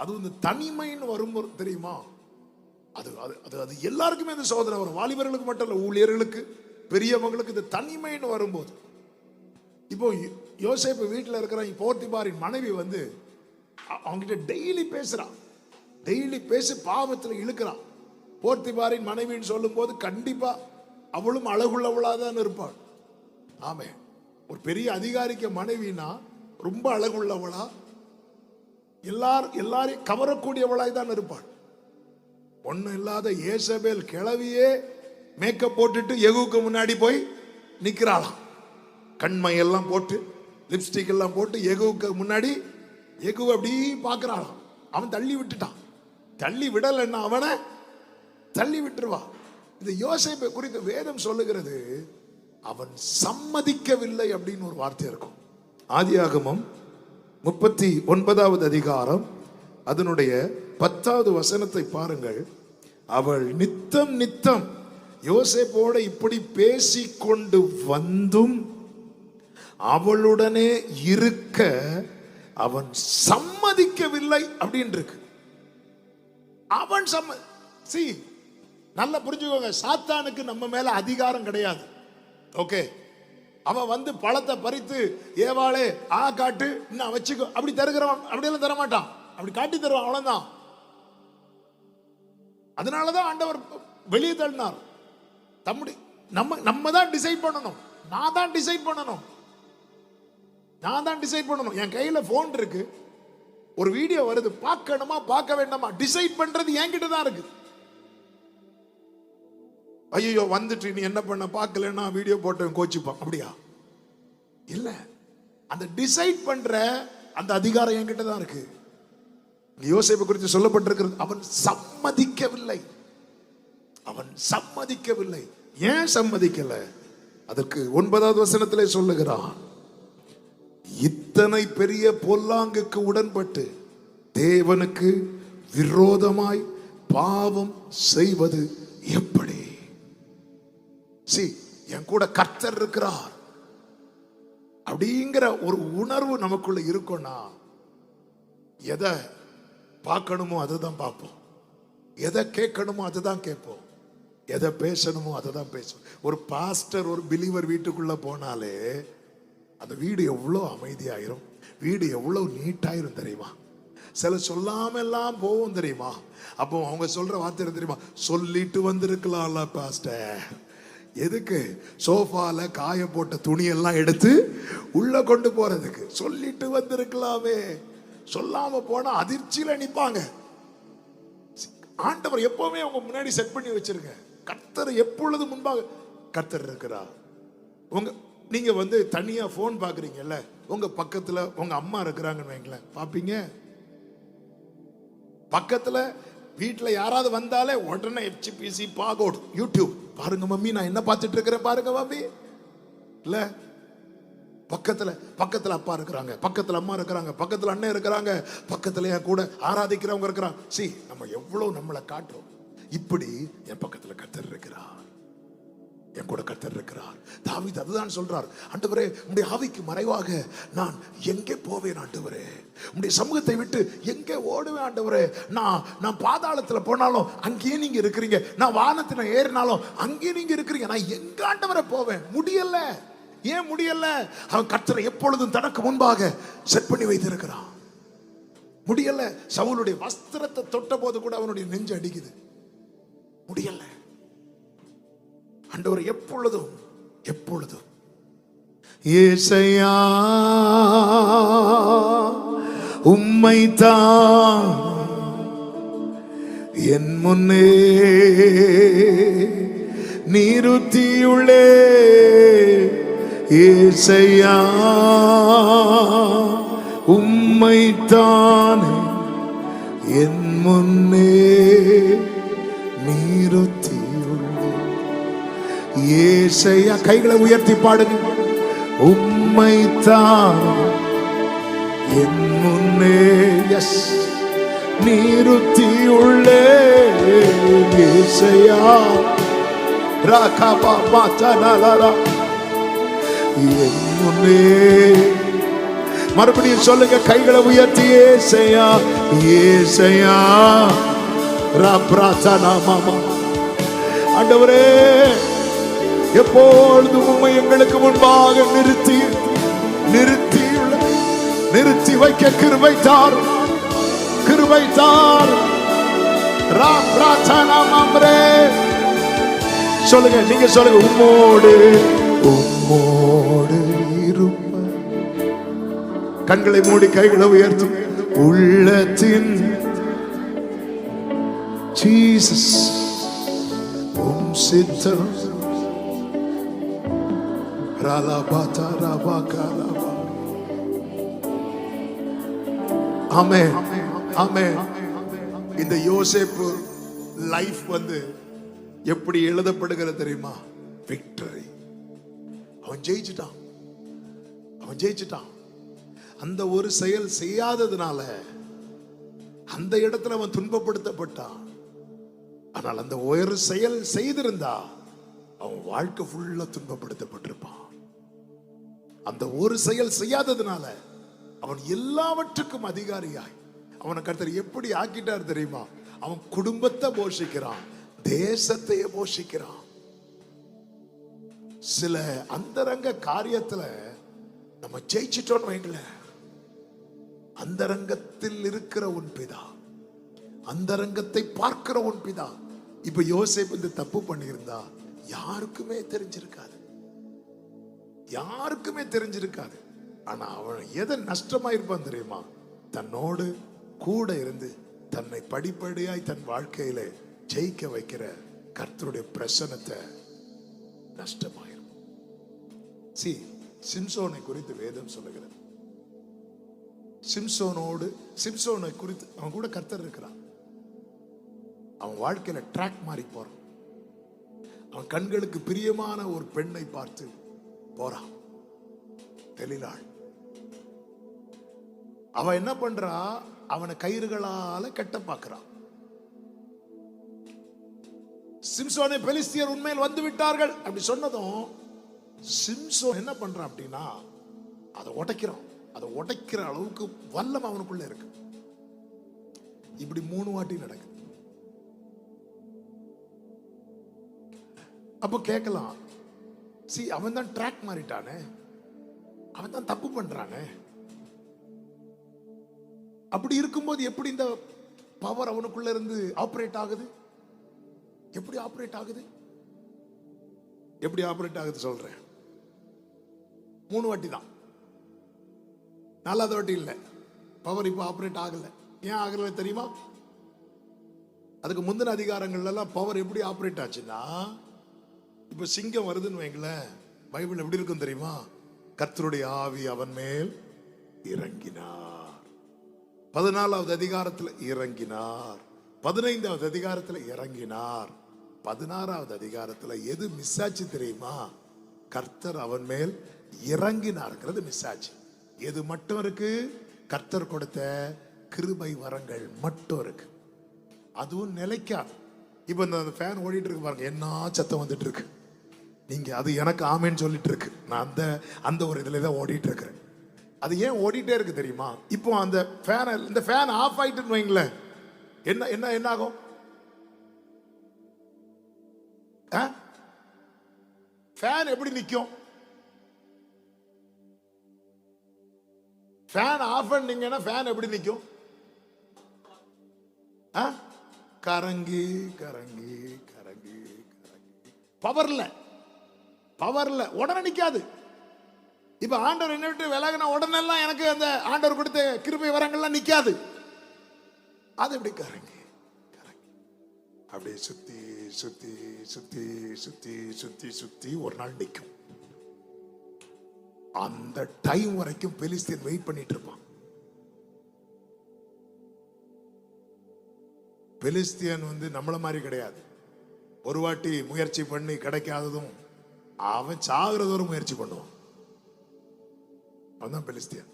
அது இந்த தனிமைன்னு வரும்போது தெரியுமா? அது அது அது அது எல்லாருக்குமே இந்த சோதனை வரும் வாலிபர்களுக்கு மட்டும் இல்லை ஊழியர்களுக்கு பெரியவங்களுக்கு இந்த தனிமைன்னு வரும்போது. இப்போ யோசேப்பு வீட்டில் இருக்கிற போர்த்திபாரின் மனைவி வந்து அவங்ககிட்ட டெய்லி பேசுகிறான் டெய்லி பேசி பாவத்தில் இழுக்கிறான் போர்த்திபாரின் மனைவின்னு சொல்லும்போது கண்டிப்பாக அவளும் அழகுள்ளவளாக தான் இருப்பாள். ஆமே ஒரு பெரிய அதிகாரிக்க மனைவினா ரொம்ப அழகுள்ளவளா எல்லார் எல்லாரையும் கவரக்கூடியவளாய் தான் இருப்பாள். ஒன்றும் இல்லாத ஏசபேல் கிளவியே மேக்கப் போட்டுட்டு எகுவுக்கு முன்னாடி போய் நிற்கிறாளாம் கண்மை எல்லாம் போட்டு லிப்ஸ்டிக் எல்லாம் போட்டு எகுவுக்கு முன்னாடி எகு அப்படி பார்க்கறாளாம். அவன் தள்ளி விட்டுட்டான். தள்ளி விடலைன்னா அவனை தள்ளி விட்டுருவா. இந்த யோசிப்பை குறித்து வேதம் சொல்லுகிறது அவன் சம்மதிக்கவில்லை அப்படின்னு ஒரு வார்த்தை இருக்கும். ஆதியாகமம் முப்பத்தி ஒன்பதாவது அதிகாரம் அதனுடைய பத்தாவது வசனத்தை பாருங்கள். அவள் நித்தம் நித்தம் யோசேப்போட இப்படி பேசிக்கொண்டு வந்தும் அவளுடனே இருக்க அவன் சம்மதிக்கவில்லை அப்படின்னு அவன் சம்ம சி நல்லா புரிஞ்சுக்கோங்க. சாத்தானுக்கு நம்ம மேல அதிகாரம் கிடையாது. ஓகே. அவன் வந்து பழத்தை பறித்து ஏவாளே ஆ காட்டு. இன்னும் வச்சுக்கோ. அப்படி தருகிறவன் அப்படியெல்லாம் தர மாட்டான் அப்படி காட்டி தருவான் அவ்வளோதான் அதனாலதான் ஆண்டவர் வெளியே தள்ளினார். தம்முடைய நம்ம நம்ம தான் டிசைட் பண்ணணும். நான் தான் டிசைட் பண்ணணும். நான் தான் டிசைட் பண்ணணும். என் கையில் ஃபோன் இருக்கு. ஒரு வீடியோ வருது. பார்க்கணுமா? பார்க்க வேண்டாமா? டிசைட் பண்ணுறது என்கிட்ட தான் இருக்குது ஐயோ வந்துட்டு நீ என்ன பண்ண? பார்க்கலன்னா வீடியோ போட்டவன் கோச்சிப்பான். அப்படியா? இல்ல. அந்த டிசைட் பண்ற அந்த அதிகாரம் என்கிட்ட தான் இருக்கு. யோசிப்பை குறித்து சொல்லப்பட்டிருக்கிறது அவன் சம்மதிக்கவில்லை. அவன் சம்மதிக்கவில்லை. ஏன் சம்மதிக்கல? அதற்கு ஒன்பதாவது வசனத்திலே சொல்லுகிறான். இத்தனை பெரிய பொல்லாங்குக்கு உடன்பட்டு தேவனுக்கு விரோதமாய் பாவம் செய்வது எப்படி? சி என் கூட கர்த்தர் இருக்கிறார். அப்படிங்கிற ஒரு உணர்வு நமக்குள்ள இருக்கும்னா எதை பார்க்கணுமோ அதுதான் பார்ப்போம். எதை கேட்கணுமோ அதை தான் கேட்போம். எதை பேசணுமோ அதை தான் பேசுவோம். ஒரு பாஸ்டர் ஒரு பிலீவர் வீட்டுக்குள்ள போனாலே அந்த வீடு எவ்வளோ அமைதியாயிரும். வீடு எவ்வளோ நீட்டாயிரும் தெரியுமா? சில சொல்லாமெல்லாம் போகும் தெரியுமா? அப்போ அவங்க சொல்ற வார்த்தை தெரியுமா? சொல்லிட்டு வந்திருக்கலாம்ல பாஸ்டர். எதுக்கு? சோஃபால காய போட்ட துணியெல்லாம் எடுத்து உள்ள கொண்டு போறதுக்கு. சொல்லிட்டு வந்திருக்கலாமே. சொல்லாம போனா அதிர்ச்சியில நிப்பாங்க. ஆண்டவர் எப்பவுமே அவங்க முன்னாடி செட் பண்ணி வச்சிருங்க கர்த்தர் எப்பொழுது முன்பாக கர்த்தர் இருக்கிறா உங்க நீங்க வந்து தனியா போன் பாக்குறீங்கல்ல. உங்க பக்கத்துல உங்க அம்மா இருக்கிறாங்கன்னு வைங்களேன். பாப்பீங்க? பக்கத்துல வீட்டில் யாராவது வந்தாலே உடனே எஃப்சிபிசி பாகோட் யூடியூப். பாருங்க மம்மி நான் என்ன பார்த்துட்டு இருக்கிறேன் பாருங்க மம்மி. இல்லை பக்கத்தில் பக்கத்தில் அப்பா இருக்கிறாங்க பக்கத்தில் அம்மா இருக்கிறாங்க பக்கத்தில் அண்ணன் இருக்கிறாங்க பக்கத்தில் என் கூட ஆராதிக்கிறவங்க இருக்கிறாங்க. சி நம்ம எவ்வளோ நம்மளை காட்டுறோம். இப்படி என் பக்கத்தில் கத்தர் இருக்கிறார். என் கூட கர்த்தர் இருக்கிறார். தாவித் அதுதான் சொல்றார். ஆண்டவரே உடைய ஆவிக்கு மறைவாக நான் எங்கே போவேன் ஆண்டவரே? உடைய சமூகத்தை விட்டு எங்கே ஓடுவேன் ஆண்டவரே? நான் நான் பாதாளத்துல போனாலும் அங்கேயே நீங்க இருக்கிறீங்க. நான் வானத்துல ஏறினாலும் அங்கேயே நீங்க இருக்கிறீங்க. நான் எங்க ஆண்டவரை போவேன்? முடியல. ஏன் முடியல? அவன் கர்த்தரை எப்பொழுதும் தனக்கு முன்பாக செட் பண்ணி வைத்திருக்கிறான். முடியல. சவுளுடைய வஸ்திரத்தை தொட்ட போது கூட அவனுடைய நெஞ்சு அடிக்குது. முடியல. ஆண்டவர் எப்பொழுதும் எப்பொழுதும். ஏசையா உம்மை தான் என் முன்னே நீருத்தியுள்ளே ஏசையா உம்மை உம்மைத்தான் என் முன்னே நீருத்தி ஏசையா கைகளை உயர்த்தி பாடுங்க. உம்மைத்தான் என் முன்னே எஸ் நீருத்தியுள்ளே ஏசையா. ராகபா மாத்தனலரா என் முன்னே. மறுபடியும் சொல்லுங்க கைகளை உயர்த்தி ஏசையா ஏசையா. ரா பிரார்த்தனா மாமா ஆண்டவரே எப்பொழுதும் உண்மை எங்களுக்கு முன்பாக நிறுத்தி நிறுத்தி நிறுத்தி வைக்க கிருபை தார் கிருபை தார். ராம் சொல்லுங்க நீங்க சொல்லுங்க உம்மோடு உம்மோடு இருப்ப. கண்களை மூடி கைகளை உயர்த்தும் உள்ளத்தின் ஜீசஸ் உம் சித்தம். ஆமே ஆமே இந்த யோசேப்பு லைஃப் வந்து எப்படி எழுதப்படுகிறது தெரியுமா? விக்டரி அவன் ஜெயிச்சிட்டான். அவன் ஜெயிச்சிட்டான். அந்த ஒரு செயல் செய்யாததுனால அந்த இடத்துல அவன் துன்பப்படுத்தப்பட்டான். ஆனால் அந்த ஒரு செயல் செய்திருந்தா அவன் வாழ்க்கை ஃபுல்லா துன்பப்படுத்தப்பட்டிருப்பான். அந்த ஒரு செயல் செய்யாததுனால அவன் எல்லாவற்றுக்கும் அதிகாரியாய். அவனை கருத்தர் எப்படி ஆக்கிட்டார் தெரியுமா? அவன் குடும்பத்தை போஷிக்கிறான் தேசத்தையே போஷிக்கிறான். சில அந்தரங்க காரியத்துல நம்ம ஜெயிச்சிட்டோம்னு வைங்களேன். அந்தரங்கத்தில் இருக்கிற உன் பிதா அந்தரங்கத்தை பார்க்கிற உன் பிதா. இப்ப யோசிப்பு இந்த தப்பு பண்ணியிருந்தா யாருக்குமே தெரிஞ்சிருக்காது. யாருக்குமே தெரிஞ்சிருக்காது. ஆனா அவன் எதை நஷ்டமா இருப்பான் தெரியுமா? தன்னோடு கூட இருந்து தன்னை படிப்படியாய் தன் வாழ்க்கையில ஜெயிக்க வைக்கிற கர்த்தருடைய பிரசனத்தை நஷ்டமாயிரும் சி சிம்சோனை குறித்து வேதம் சொல்லுகிறது. சிம்சோனோடு சிம்சோனை குறித்து அவன் கூட கர்த்தர் இருக்கிறான். அவன் வாழ்க்கையில ட்ராக் மாறி போறான். அவன் கண்களுக்கு பிரியமான ஒரு பெண்ணை பார்த்து போறான். தெளிலாள் அவன் என்ன பண்றா அவனை கயிறுகளால கெட்ட பார்க்கிறான். சிம்சோனை பெலிஸ்தியர் உண்மையில் வந்து விட்டார்கள். அப்படி சொன்னதும் சிம்சோன் என்ன பண்றான் அப்படின்னா அதை உடைக்கிறான். அதை உடைக்கிற அளவுக்கு வல்லம் அவனுக்குள்ள இருக்கு. இப்படி மூணு வாட்டி நடக்குது. அப்போ கேட்கலாம் சி அவன் தான் ட்ராக் மாறிட்டானே. அவன் தான் தப்பு பண்றானே. அப்படி இருக்கும்போது எப்படி இந்த பவர் அவனுக்குள்ள இருந்து ஆப்ரேட் ஆகுது? எப்படி ஆப்ரேட் ஆகுது? எப்படி ஆப்ரேட் ஆகுது சொல்றேன். மூணு வாட்டி தான். நாலாவது வாட்டி இல்லை. பவர் இப்போ ஆப்ரேட் ஆகல. ஏன் ஆகல தெரியுமா? அதுக்கு முந்தின அதிகாரங்கள்லாம் பவர் எப்படி ஆப்ரேட் ஆச்சுன்னா இப்போ சிங்கம் வருதுன்னு வைங்களேன் பைபிள் எப்படி இருக்கும் தெரியுமா? கர்த்தருடைய ஆவி அவன் மேல் இறங்கினார். பதினாலாவது அதிகாரத்தில் இறங்கினார். பதினைந்தாவது அதிகாரத்தில் இறங்கினார். பதினாறாவது அதிகாரத்தில் எது மிஸ் ஆச்சு தெரியுமா? கர்த்தர் அவன் மேல் இறங்கினார்ங்கிறது மிஸ் ஆச்சு. எது மட்டும் இருக்கு? கர்த்தர் கொடுத்த கிருபை வரங்கள் மட்டும் இருக்கு. அதுவும் நிலைக்காது. இப்போ இந்த ஃபேன் ஓடிட்டு இருக்கு பாருங்க என்ன சத்தம் வந்துட்டு இருக்கு? நீங்கள் அது எனக்கு ஆமேன்னு சொல்லிட்டு இருக்கு நான் அந்த அந்த ஒரு இதில் தான் ஓடிட்டு இருக்கிறேன் அது ஏன் ஓடிட்டே இருக்கு தெரியுமா? இப்போ அந்த ஃபேன் இந்த ஃபேன் ஆஃப் ஆயிட்டுன்னு வைங்களேன். என்ன என்ன என்ன ஆகும்? ஃபேன் எப்படி நிற்கும் ஃபேன் ஆஃப் பண்ணீங்கன்னா ஃபேன் எப்படி நிற்கும் ஆ? கரங்கி கரங்கி கரங்கி கரங்கி. பவர்ல பவர்ல உடனே நிற்காது இப்போ ஆண்டவர் என்ன விட்டு விலகின உடனெல்லாம் எனக்கு அந்த ஆண்டவர் கொடுத்த கிருபை வரங்கள்லாம் நிற்காது அது எப்படி கரங்கி? கரங்கி. அப்படியே சுத்தி சுத்தி சுத்தி சுத்தி சுத்தி சுத்தி ஒரு நாள் நிற்கும் அந்த டைம் வரைக்கும் பெலிஸ்தீன் வெயிட் பண்ணிட்டு இருப்பான். பெலிஸ்தியன் வந்து நம்மள மாதிரி கிடையாது. ஒரு வாட்டி முயற்சி பண்ணி கிடைக்காததும் அவன் சாகுறது ஒரு முயற்சி பண்ணுவான். அவன் தான் பெலிஸ்தியன்.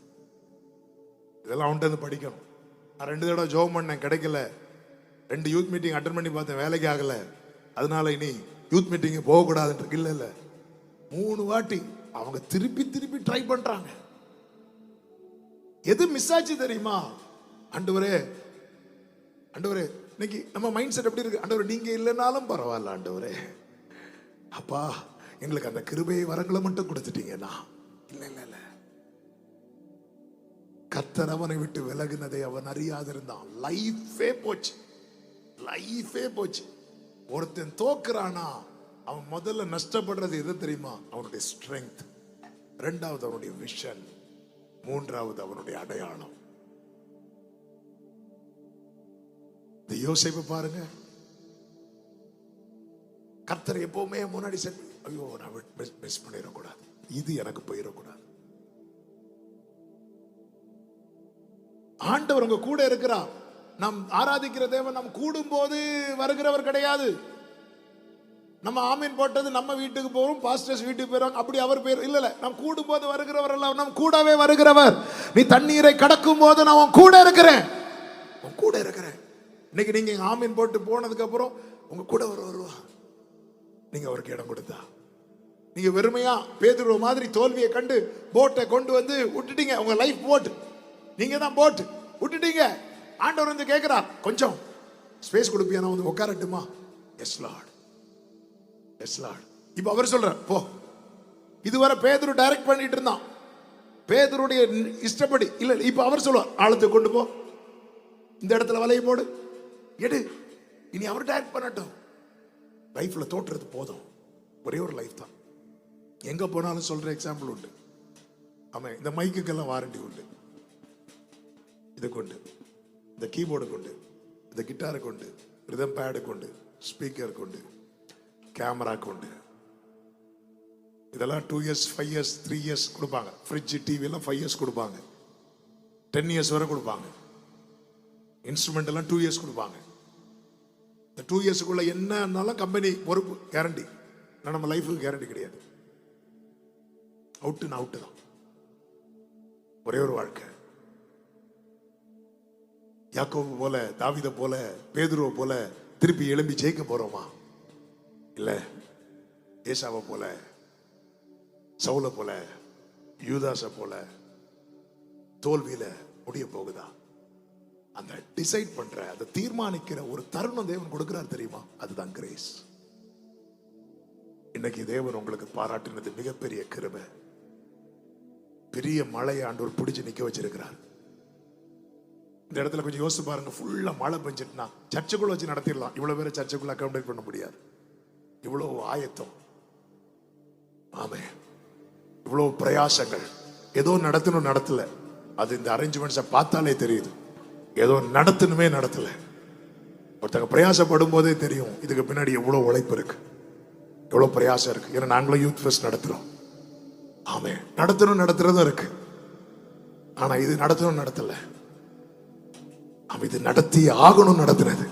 இதெல்லாம் அவன்கிட்ட படிக்கணும். நான் ரெண்டு தடவை ஜோம் பண்ணேன் கிடைக்கல. ரெண்டு யூத் மீட்டிங் அட்டன் பண்ணி பார்த்தேன் வேலைக்கு ஆகல. அதனால இனி யூத் மீட்டிங் போகக்கூடாதுன்ற இல்லை இல்லை. மூணு வாட்டி அவங்க திருப்பி திருப்பி ட்ரை பண்றாங்க. எது மிஸ் ஆச்சு தெரியுமா? ஆண்டவரே ஆண்டவரே இன்னைக்கு நம்ம மைண்ட் செட் எப்படி இருக்கு? ஆண்டவரே நீங்க இல்லைனாலும் பரவாயில்ல ஆண்டவரே. அப்பா எங்களுக்கு அந்த கிருபை வரங்களை மட்டும் கொடுத்துட்டீங்கன்னா. இல்ல இல்ல இல்ல. கர்த்தர் அவனை விட்டு விலகுனதை அவன் அறியாதிருந்தான் லைஃபே போச்சு. லைஃபே போச்சு. ஒருத்தன் தோக்குறானா அவன் முதல்ல நஷ்டப்படுறது எது தெரியுமா? அவனுடைய ஸ்ட்ரென்த் ரெண்டாவது அவனுடைய விஷன் மூன்றாவது அவனுடைய அடையாளம். யோசிப்பு பாருங்க. கர்த்தர் எப்பவுமே முன்னாடி செட் ஐயோ நான் மிஸ் பண்ணிடக்கூடாது. இது எனக்கு போயிடக்கூடாது. ஆண்டவர் உங்க கூட இருக்கிறார். நாம் ஆராதிக்கிற தேவன் நாம் கூடும்போது வருகிறவர் கிடையாது. நம்ம ஆமீன் போட்டது நம்ம வீட்டுக்கு போறோம் பாஸ்டர்ஸ் வீட்டுக்கு போறோம் அப்படி அவர் பேர் இல்ல இல்ல நாம் கூடும்போது வருகிறவர் அல்ல. நம் கூடவே வருகிறவர். நீ தண்ணீரை கடக்கும் போது நான் உன் கூட இருக்கிறேன். உன் கூட இருக்கிறேன். இன்னைக்கு நீங்க ஆமீன் போட்டு போனதுக்கு அப்புறம் உங்க கூட ஒரு வருவா நீங்க அவருக்கு இடம் கொடுத்தா. நீங்கள் வெறுமையாக பேதுருவ மாதிரி தோல்வியை கண்டு போட்டை கொண்டு வந்து விட்டுட்டீங்க. உங்கள் லைஃப் போட் நீங்கள் தான் போட் விட்டுட்டீங்க. ஆண்டவர் வந்து கேட்குறா கொஞ்சம் ஸ்பேஸ் கொடுப்பியா நான் வந்து உட்காரட்டுமா? எஸ் லார்ட் எஸ் லார்ட் இப்போ அவர் சொல்கிறார் போ. இதுவரை பேதுரு டைரக்ட் பண்ணிட்டு இருந்தான். பேதுருடைய இஷ்டப்படி இல்லை இப்போ அவர் சொல்லுவார் ஆழத்தை கொண்டு போ. இந்த இடத்துல வலையை போடு. எடு. இனி அவர் டைரக்ட் பண்ணட்டும். லைஃப்பில் தோற்றுறது போதும். ஒரே ஒரு லைஃப் தான். எங்கே போனாலும் சொல்கிற எக்ஸாம்பிள் உண்டு. ஆமாம் இந்த மைக்குக்கெல்லாம் வாரண்டி உண்டு. இது கொண்டு இந்த கீபோர்டு கொண்டு இந்த கிட்டாரை கொண்டு ரிதம் பேடு கொண்டு ஸ்பீக்கர் கொண்டு கேமரா கொண்டு. இதெல்லாம் two years five years three years கொடுப்பாங்க. ஃப்ரிட்ஜ் டிவிலாம் ஃபைவ் இயர்ஸ் கொடுப்பாங்க. டென் இயர்ஸ் வரை கொடுப்பாங்க. இன்ஸ்ட்ருமெண்ட் எல்லாம் டூ இயர்ஸ் கொடுப்பாங்க. இந்த டூ இயர்ஸுக்குள்ள என்னன்னாலும் கம்பெனி பொறுப்பு கேரண்டி ஆனால் நம்ம லைஃபுக்கு கேரண்டி கிடையாது. அவுட்டுன்னு அவுட்டு தான். ஒரே ஒரு வாழ்க்கை. யாக்கோவு போல தாவித போல பேதுருவை போல திருப்பி எழும்பி ஜெயிக்க போறோமா? இல்ல. ஏசாவை போல சவுல போல யூதாச போல தோல்வியில முடிய போகுதா? அந்த டிசைட் பண்ற அந்த தீர்மானிக்கிற ஒரு தருணம் தேவன் கொடுக்கிறார் தெரியுமா? அதுதான் கிரேஸ் இன்னைக்கு தேவன் உங்களுக்கு பாராட்டினது மிகப்பெரிய கிருபை. பெரிய மழையை ஆண்டவர் பிடிச்சு நிக்க வச்சிருக்கிறார். இந்த இடத்துல கொஞ்சம் யோசிச்சு பாருங்க ஃபுல்லா மழை பெஞ்சிட்டுனா சர்ச்சுக்குள்ளே வச்சு நடத்திடலாம். இவ்வளவு பேரை சர்ச்சுக்குள்ளே அக்காமடேட் பண்ண முடியாது. இவ்வளவு ஆயத்தம். ஆமே. இவ்வளவு பிரயாசங்கள். ஏதோ நடத்தணும் நடத்தல. அது இந்த அரேஞ்ச்மெண்ட்ஸை பார்த்தாலே தெரியுது. ஏதோ நடத்தணுமே நடத்தல. ஒருத்தங்க பிரயாசப்படும் போதே தெரியும். இதுக்கு பின்னாடி எவ்வளவு உழைப்பு இருக்கு. எவ்வளவு பிரயாசம் இருக்கு. ஏன்னா நாங்களும் யூத் ஃபெஸ்ட் நடத்துறோம். ஆமே. நடத்தணும் நடத்துறதும் இருக்கு. ஆனா இது நடத்தணும் நடத்தல. அவன் இது நடத்தி ஆகணும் நடத்துனது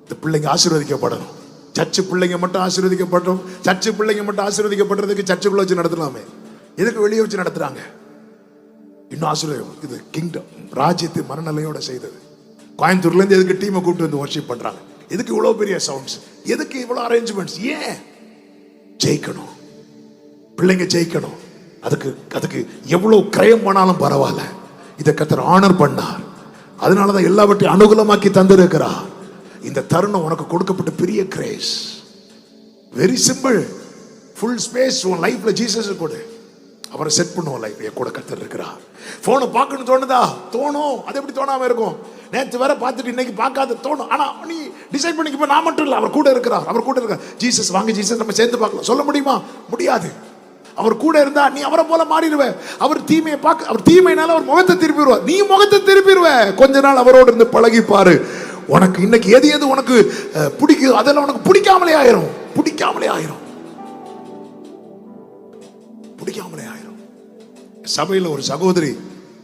இந்த பிள்ளைங்க ஆசீர்வதிக்கப்படணும். சர்ச்சு பிள்ளைங்க மட்டும் ஆசீர்வதிக்கப்பட்டோம் சர்ச்சு பிள்ளைங்க மட்டும் ஆசீர்வதிக்கப்படுறதுக்கு சர்ச்சுக்குள்ள வச்சு நடத்தலாமே. எதுக்கு வெளியே வச்சு நடத்துறாங்க? இன்னும் ஆசீர்வாதம் இது கிங்டம் ராஜ்யத்து மனநிலையோட செய்தது. கோயம்புத்தூர்ல இருந்து எதுக்கு டீமை கூப்பிட்டு வந்து ஒர்ஷிப் பண்றாங்க? எதுக்கு இவ்வளவு பெரிய சவுண்ட்ஸ் எதுக்கு இவ்வளவு அரேஞ்ச்மெண்ட்ஸ் ஏன்? ஜெயிக்கணும். பிள்ளைங்க ஜெயிக்கணும். அதுக்கு அதுக்கு எவ்வளோ கிரயம் பண்ணாலும் பரவாயில்ல. இதை கத்தர் ஆனர் பண்ணார். அதனால தான் எல்லாவற்றையும் அனுகூலமாக்கி தந்திருக்கிறார். இந்த தருணம் உனக்கு கொடுக்கப்பட்ட பெரிய grace very simple full space உன் லைஃப்ல ஜீசஸ் கொடு. அவரை செட் பண்ணுவோம் லைஃப் என் கூட கத்தர் இருக்கிறார். போனை பார்க்கணும் தோணுதா? தோணும். அது எப்படி தோணாம இருக்கும்? நேற்று வேற பார்த்துட்டு இன்னைக்கு பார்க்காத தோணும். ஆனா நீ டிசைட் பண்ணிக்கப்ப நான் மட்டும் இல்லை. அவர் கூட இருக்கிறார். அவர் கூட இருக்கிறார். ஜீசஸ் வாங்க ஜீசஸ் நம்ம சேர்ந்து பார்க்கலாம். சொல்ல முடியுமா? முடியாது. அவர் கூட இருந்தா நீ அவரை போல மாறிடுவ. அவர் தீமையை பார்க்க அவர் தீமையினால அவர் முகத்தை திருப்பிடுவார். நீ முகத்தை திருப்பிடுவ. கொஞ்ச நாள் அவரோடு இருந்து பழகிப்பாரு. உனக்கு இன்னைக்கு எது எது உனக்கு அஹ், அதெல்லாம் உனக்கு பிடிக்காமலே ஆயிரும். பிடிக்காமலே ஆயிரும். பிடிக்காமலே ஆயிரும். சபையில் ஒரு சகோதரி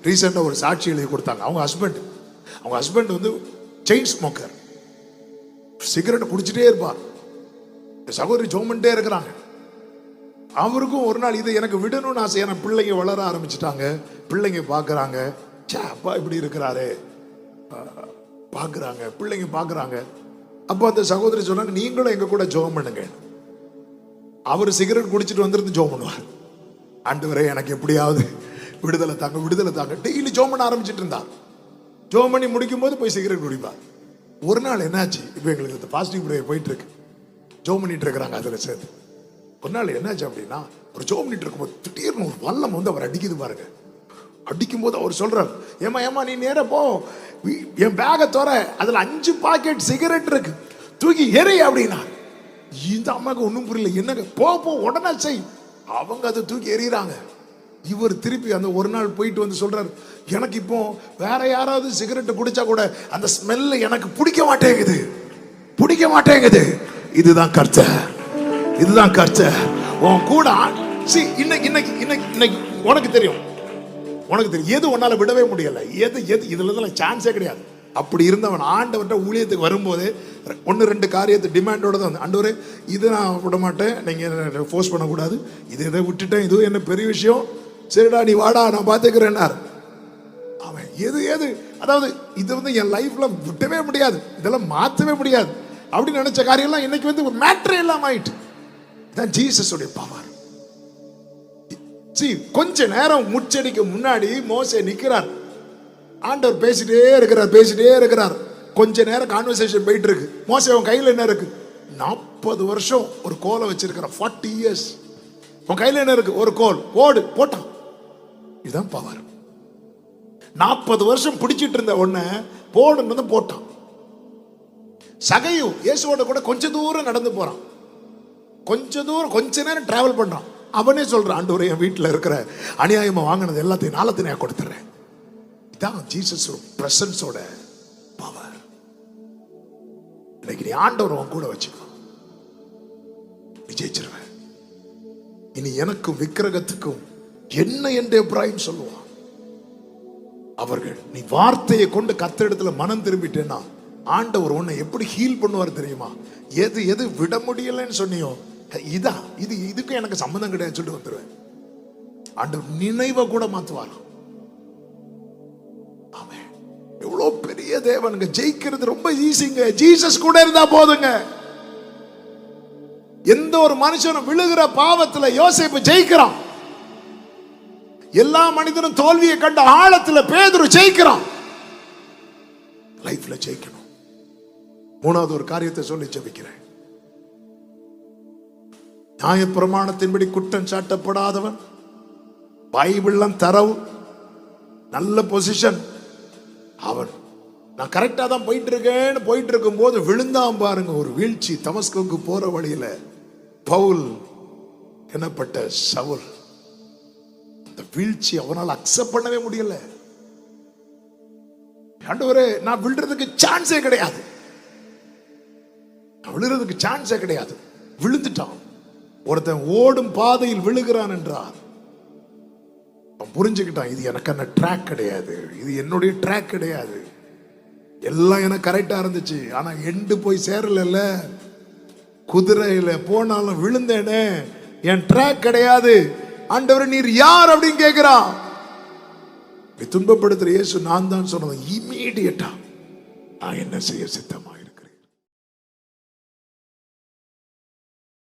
ரீசெண்டாக ஒரு சாட்சி எழுதி கொடுத்தாங்க. அவங்க ஹஸ்பண்ட் அவங்க ஹஸ்பண்ட் வந்து செயின் ஸ்மோக்கர் சிகரெட் குடிச்சிட்டே இருப்பார் சகோதரி ஜோமன்ட்டே இருக்கிறாங்க. அவருக்கும் ஒரு நாள் இதை எனக்கு விடணும்னு ஆசை. ஏன்னா பிள்ளைங்க வளர ஆரம்பிச்சிட்டாங்க. பிள்ளைங்க பார்க்குறாங்க. சே அப்பா இப்படி இருக்கிறாரே. பார்க்குறாங்க. பிள்ளைங்க பார்க்குறாங்க. அப்போ அந்த சகோதரி சொன்னாங்க நீங்களும் எங்க கூட ஜோம் பண்ணுங்க. அவர் சிகரெட் குடிச்சிட்டு வந்துருந்து ஜோம் பண்ணுவார். ஆண்டவரே எனக்கு எப்படியாவது விடுதலை தாங்க விடுதலை தாங்க. டெய்லி ஜோம் பண்ண ஆரம்பிச்சிட்டு இருந்தார் ஜோம் பண்ணி முடிக்கும் போது போய் சிகரெட் குடிப்பார் ஒரு நாள் என்னாச்சு? இப்போ எங்களுக்கு இந்த பாசிட்டிவ் ப்ரேயர் போயிட்டு இருக்கு. ஜோம் பண்ணிட்டு இருக்கிறாங்க அதில் சேர்த்து ஒரு நாள் என்னாச்சு அப்படின்னா ஒரு ஜோம் பண்ணிட்டு இருக்கும்போது திடீர்னு ஒரு வல்லம் வந்து அவர் அடிக்குது பாருங்க. அடிக்கும் போது அவர் சொல்றார் ஏமா ஏமா நீ நேரா போ. வீ- என் பேகை தோற. அதுல அஞ்சு பாக்கெட் சிகரெட் இருக்கு. தூக்கி எரி அப்படின்னா. இந்த அம்மாக்கு ஒன்றும் புரியல. என்னங்க? போ போ உடனே செய். அவங்க அதை தூக்கி எறிகிறாங்க. இவர் திருப்பி அந்த ஒரு நாள் போயிட்டு வந்து சொல்றாரு எனக்கு இப்போ வேற யாராவது சிகரெட் குடிச்சா கூட அந்த ஸ்மெல்ல எனக்கு பிடிக்க மாட்டேங்குது. பிடிக்க மாட்டேங்குது. இதுதான் கர்த்தர். இதுதான் கர்த்தர். உன் கூட சி இன்னைக்கு இன்னைக்கு இன்னைக்கு இன்னைக்கு உனக்கு தெரியும். உனக்கு தெரியும். எது உன்னால விடவே முடியல? எது எது இதுல இருந்து சான்ஸே கிடையாது. அப்படி இருந்தவன் ஆண்டவர்கிட்ட ஊழியத்துக்கு வரும்போது ஒன்று ரெண்டு காரியத்தை டிமாண்டோட தான் வந்து ஆண்டவரே இது நான் விட மாட்டேன். நீங்கள் ஃபோர்ஸ் பண்ணக்கூடாது. இது இதை விட்டுட்டேன். இதுவும் என்ன பெரிய விஷயம்? சரிடா நீ வாடா நான் பார்த்துக்கிறேன்னார் அவன் எது எது? அதாவது இது வந்து என் லைஃப்பில் விட்டவே முடியாது. இதெல்லாம் மாற்றவே முடியாது. அப்படின்னு நினச்ச காரியம்லாம் இன்னைக்கு வந்து ஒரு மேட்ரே இல்லாமல் ஆயிட்டு. இதுதான் ஜீசஸுடைய பவர் see கொஞ்ச நேரம் முச்சடிக்கு முன்னாடி மோசே நிக்கிறார். ஆண்டவர் பேசிட்டே இருக்கிறார் பேசிட்டே இருக்கிறார். கொஞ்ச நேரம் கான்வர்சேஷன் போயிட்டு இருக்கு மோசே உன் கையில் என்ன இருக்கு? நாற்பது வருஷம் ஒரு கோலை வச்சிருக்கிறான் ஃபார்ட்டி இயர்ஸ் உன் கையில் என்ன இருக்கு? ஒரு கோல். போடு போட்டான். இதுதான் பவர் நாற்பது வருஷம் பிடிச்சிட்டு இருந்த உடனே போடுன்னு போட்டான். சகையும் இயேசுவோட கூட கொஞ்ச தூரம் நடந்து போறான். கொஞ்ச தூரம் கொஞ்ச நேரம் டிராவல் பண்ணுறான் அவனே சொல்கிறான் ஆண்டவரே என் வீட்டில் இருக்கிற அநியாயமாக வாங்கினது எல்லாத்தையும் நாளத்தையும் கொடுத்துட்றேன் கொடுத்துறேன். இதான் ஜீசஸ் பிரசன்ஸோட பவர் இன்னைக்கு நீ ஆண்டவர் உன் கூட வச்சுக்கோ. விஜயிச்சிருவேன் இனி எனக்கும் விக்கிரகத்துக்கும் என்ன என்று எப்ராஹிம் சொல்லுவான். அவர்கள் நீ வார்த்தையை கொண்டு கத்தரிடத்துல மனம் திரும்பிட்டேன்னா ஆண்டவர் உன்னை எப்படி ஹீல் பண்ணுவார் தெரியுமா? எது எது விட முடியலன்னு சொன்னியோ இதா இது இதுக்கும் எனக்கு சம்மந்தம் கிடையாது சொல்லிட்டு வந்துடுவேன் ஆண்டவர் நினைவை கூட மாத்துவார். அவன் எவ்வளோ பெரிய தேவனுங்க. ஜெயிக்கிறது ரொம்ப ஈஸிங்க. ஜீசஸ் கூட இருந்தா போதுங்க. எந்த ஒரு மனுஷனும் விழுகிற பாவத்துல யோசிப்பு ஜெயிக்கிறான். எல்லா மனிதனும் தோல்வியை கண்ட ஆழத்துல பேதுரு ஜெயிக்கிறான். லைஃப்ல ஜெயிக்கணும். மூணாவது ஒரு காரியத்தை சொல்லி ஜெபிக்கிறேன். நியாயப்பிரமாணத்தின்படி குற்றம் சாட்டப்படாதவன். பைபிள்லாம் தரவு. நல்ல பொசிஷன் அவன் நான் கரெக்டா தான் போயிட்டு இருக்கேன்னு போயிட்டு இருக்கும்போது விழுந்தான் பாருங்க ஒரு வீழ்ச்சி தமஸ்கோக்கு போற வழியில. பவுல் எனப்பட்ட சவுல்? அந்த வீழ்ச்சி அவனால் அக்செப்ட் பண்ணவே முடியல. ஆண்டவரே நான் விழுறதுக்கு சான்ஸே கிடையாது. நான் விழுறதுக்கு சான்ஸே கிடையாது. விழுந்துட்டான். ஒருத்தன் ஓடும் பாதையில் விழுகிறான் என்றார் அவன் புரிஞ்சுக்கிட்டான் இது எனக்கான ட்ராக் கிடையாது இது என்னுடைய ட்ராக் கிடையாது. எல்லாம் எனக்கு கரெக்டாக இருந்துச்சு ஆனால் எண்டு போய் சேரலைல்ல. குதிரையில் போனாலும் விழுந்தேனே என் ட்ராக் கிடையாது. ஆண்டவர் நீர் யார் அப்படின்னு கேட்கிறான். துன்பப்படுத்துகிற துன்பப்படுத்துற இயேசு நான் தான் சொன்னது இமீடியட்டா நான் என்ன செய்ய சித்தமா?